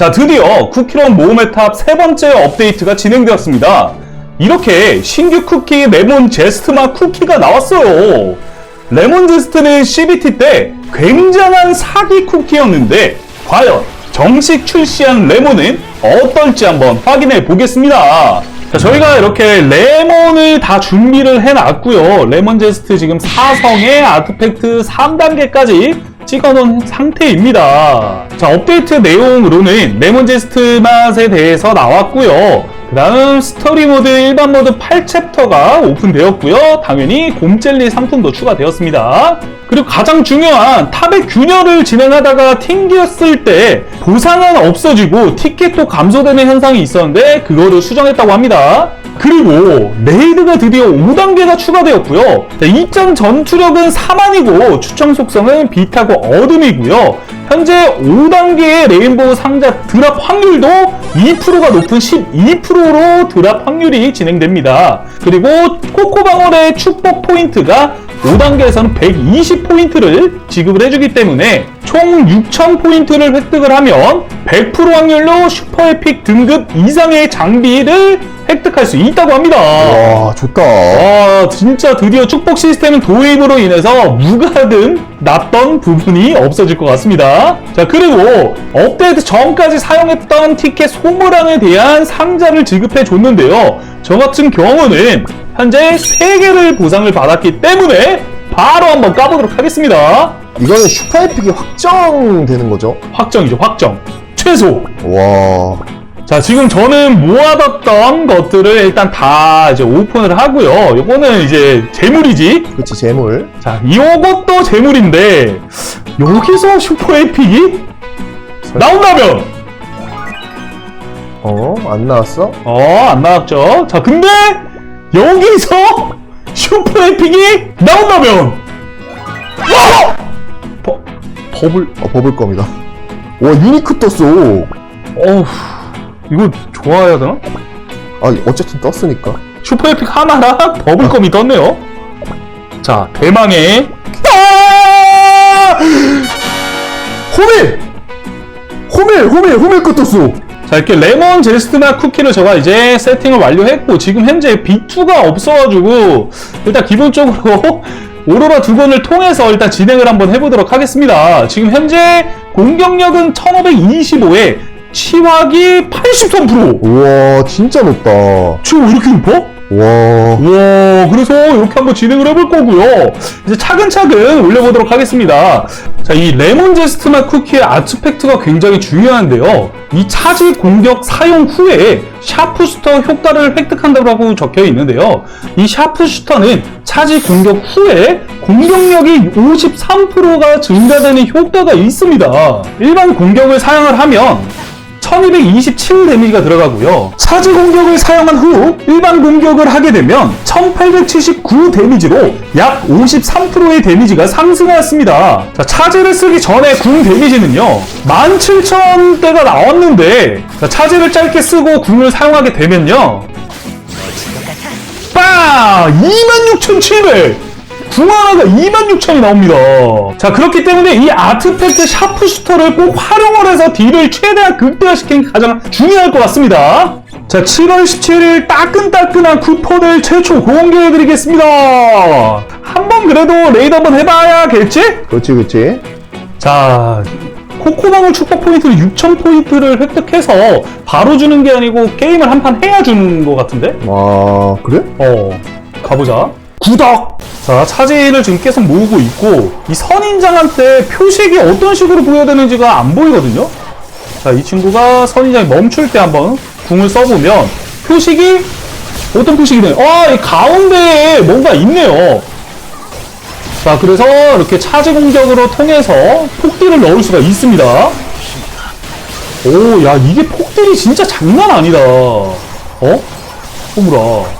자 드디어 쿠키런 모험의 탑 세 번째 업데이트가 진행되었습니다. 이렇게 신규 쿠키 레몬 제스트마 쿠키가 나왔어요. 레몬 제스트는 CBT 때 굉장한 사기 쿠키였는데 과연 정식 출시한 레몬은 어떨지 한번 확인해 보겠습니다. 자, 저희가 이렇게 레몬을 다 준비를 해놨고요. 레몬 제스트 지금 4성의 아트팩트 3단계까지 찍어놓은 상태입니다. 자, 업데이트 내용으로는 네 레몬제스트 맛에 대해서 나왔고요. 그 다음 스토리 모드 일반 모드 8챕터가 오픈되었고요 당연히 곰젤리 상품도 추가되었습니다 그리고 가장 중요한 탑의 균열을 진행하다가 튕겼을 때 보상은 없어지고 티켓도 감소되는 현상이 있었는데 그거를 수정했다고 합니다. 그리고 레이드가 드디어 5단계가 추가되었고요. 입장 전투력은 4만이고 추청 속성은 비타고 어둠이고요. 현재 5단계의 레인보우 상자 드랍 확률도 2%가 높은 12%로 드랍 확률이 진행됩니다. 그리고 코코방울의 축복 포인트가 5단계에서는 120포인트를 지급을 해주기 때문에 총 6,000포인트를 획득을 하면 100% 확률로 슈퍼 에픽 등급 이상의 장비를 획득할 수 있다고 합니다. 와, 좋다. 와, 진짜 드디어 축복 시스템 도입으로 인해서 무가든 났던 부분이 없어질 것 같습니다. 자, 그리고 업데이트 전까지 사용했던 티켓 소모량에 대한 상자를 지급해 줬는데요. 저 같은 경우는 현재 3개를 보상을 받았기 때문에 바로 한번 까보도록 하겠습니다. 이거는 슈퍼에픽이 확정되는 거죠? 확정이죠, 확정. 최소. 와. 자, 지금 저는 모아뒀던 것들을 일단 다 이제 오픈을 하고요. 요거는 이제 재물이지. 그렇지, 재물. 자, 요것도 재물인데 여기서 슈퍼에픽이 나온다면 어? 안 나왔어? 어, 안 나왔죠. 자, 근데 여기서 슈퍼 에픽이 나온다면 와! 버, 버블 아, 버블 겁니다. 와 유니크 떴어. 어우 이거 좋아해야 되나? 아 어쨌든 떴으니까. 슈퍼 에픽 하나랑 버블검이 아. 떴네요. 자 대망의 아! 호밀 호밀 호밀 호밀 끝 떴어. 자 이렇게 레몬 제스트나 쿠키를 제가 이제 세팅을 완료했고 지금 현재 B2가 없어가지고 일단 기본적으로 오로라 두 번을 통해서 일단 진행을 한번 해보도록 하겠습니다. 지금 현재 공격력은 1525에 치확이 83% 우와 진짜 높다. 지금 왜 이렇게 높아? 와. 와, 그래서 이렇게 한번 진행을 해볼 거고요. 이제 차근차근 올려보도록 하겠습니다. 자, 이 레몬 제스트 맛 쿠키의 아츠팩트가 굉장히 중요한데요. 이 차지 공격 사용 후에 샤프슈터 효과를 획득한다고 적혀 있는데요. 이 샤프슈터는 차지 공격 후에 공격력이 53%가 증가되는 효과가 있습니다. 일반 공격을 사용을 하면 1227 데미지가 들어가고요. 사지 공격을 사용한 후 일반 공격을 하게 되면 1879 데미지로 약 53%의 데미지가 상승하였습니다. 자, 차제를 쓰기 전에 궁 데미지는요. 17,000대가 나왔는데 자, 차제를 짧게 쓰고 궁을 사용하게 되면요. 어, 빵! 26,700! 중하나가 26,000이 나옵니다. 자 그렇기 때문에 이 아트팩트 샤프슈터를 꼭 활용을 해서 딜을 최대한 극대화시키는 게 가장 중요할 것 같습니다. 자 7월 17일 따끈따끈한 쿠폰을 최초 공개해드리겠습니다. 한번 그래도 레이더 한번 해봐야겠지? 그렇지 그렇지. 자 코코방울 축복 포인트를 6천 포인트를 획득해서 바로 주는 게 아니고 게임을 한 판 해야 주는 것 같은데? 와 그래? 어 가보자 구독! 자, 차지를 지금 계속 모으고 있고 이 선인장한테 표식이 어떤 식으로 보여야 되는지가 안 보이거든요. 자, 이 친구가 선인장이 멈출 때 한번 궁을 써보면 표식이 어떤 표식이 되요 어, 아, 이 가운데에 뭔가 있네요. 자, 그래서 이렇게 차지 공격으로 통해서 폭딜을 넣을 수가 있습니다. 오, 야, 이게 폭딜이 진짜 장난 아니다. 어? 호물아.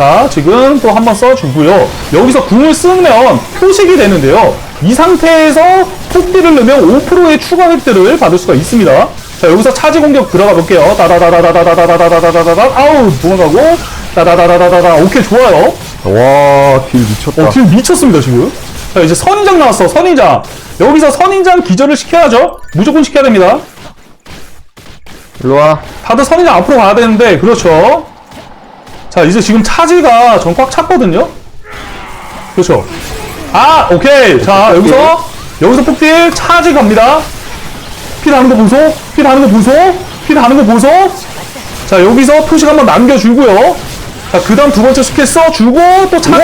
자 지금 또 한 번 써주고요. 여기서 궁을 쓰면 표식이 되는데요. 이 상태에서 토끼를 넣으면 5%의 추가 획득을 받을 수가 있습니다. 자 여기서 차지 공격 들어가 볼게요. 다다다다다다다다다다다다다. 아우 도망가고. 다다다다다다다. 오케이 좋아요. 와딜 미쳤다. 어, 딜 미쳤습니다 지금. 자 이제 선인장 나왔어 선인장. 여기서 선인장 기절을 시켜야죠. 무조건 시켜야 됩니다. 일로와. 다들 선인장 앞으로 가야 되는데 그렇죠. 자 이제 지금 차지가 전 꽉 찼거든요? 그렇죠. 아 오케이. 자 여기서 여기서 폭딜 차지 갑니다. 필 하는 거 보소. 필 하는 거 보소. 필 하는 거 보소. 자 여기서 표식 한번 남겨주고요. 자 그다음 두 번째 스킬 써주고 또 차지.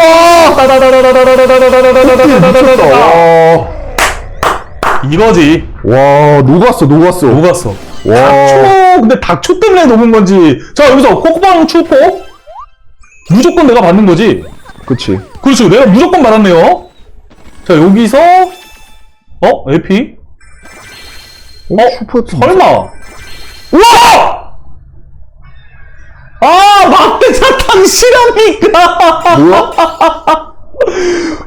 이거지 와 녹았어 녹았어 녹았어 와. 닥초 근데 닥초 때문에 녹은 건지 자 여기서 코코방 추폭 무조건 내가 받는 거지. 그치. 그렇죠 내가 무조건 받았네요. 자 여기서 어? 에피? 어, 슈퍼였던 설마! 우와! 아 막대 사탕 실합니까 뭐야?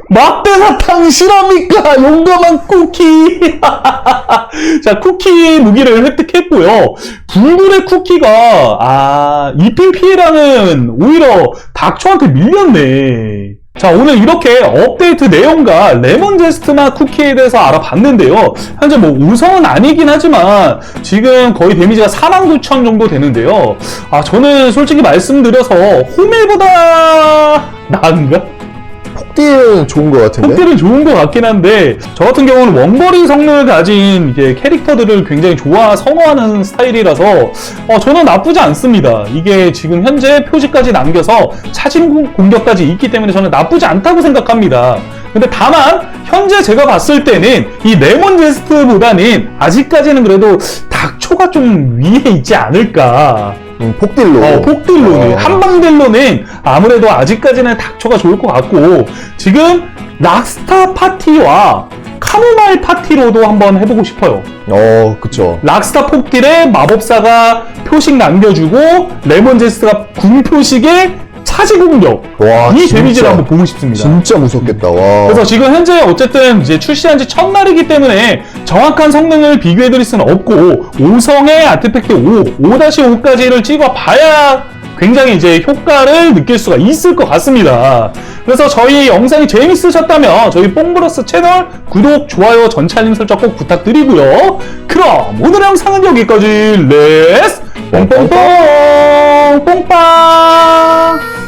막대사탕 실합니까? 용감한 쿠키. 자 쿠키 무기를 획득했고요. 불굴의 쿠키가 아 이핑 피해량은 오히려 닥초한테 밀렸네. 자 오늘 이렇게 업데이트 내용과 레몬 제스트나 쿠키에 대해서 알아봤는데요. 현재 뭐 5성은 아니긴 하지만 지금 거의 데미지가 49,000 정도 되는데요. 아 저는 솔직히 말씀드려서 호밀보다 나은가? 폭딜은 좋은 것 같은데? 폭딜은 좋은 것 같긴 한데 저 같은 경우는 원거리 성능을 가진 이제 캐릭터들을 굉장히 좋아 선호하는 스타일이라서 어, 저는 나쁘지 않습니다. 이게 지금 현재 표지까지 남겨서 차진 공- 공격까지 있기 때문에 저는 나쁘지 않다고 생각합니다. 근데 다만 현재 제가 봤을 때는 이 레몬 제스트보다는 아직까지는 그래도 닥초가 좀 위에 있지 않을까. 음, 폭딜로. 어, 폭딜로는 어. 한방딜로는 아무래도 아직까지는 닥쳐가 좋을 것 같고 지금 락스타 파티와 카모마일 파티로도 한번 해보고 싶어요. 어, 그쵸. 락스타 폭딜에 마법사가 표식 남겨주고 레몬 제스트가 궁 표식에 차지 공격 와, 이 진짜. 데미지를 한번 보고 싶습니다. 진짜 무섭겠다, 와. 그래서 지금 현재 어쨌든 이제 출시한 지 첫날이기 때문에 정확한 성능을 비교해드릴 수는 없고 5성의 아트팩트 5, 5-5까지를 찍어봐야 굉장히 이제 효과를 느낄 수가 있을 것 같습니다. 그래서 저희 영상이 재밌으셨다면 저희 뽕브러스 채널 구독, 좋아요, 전체 알림 설정 꼭 부탁드리고요. 그럼 오늘의 영상은 여기까지. 렛츠 뽕뽕뽕 뽕빵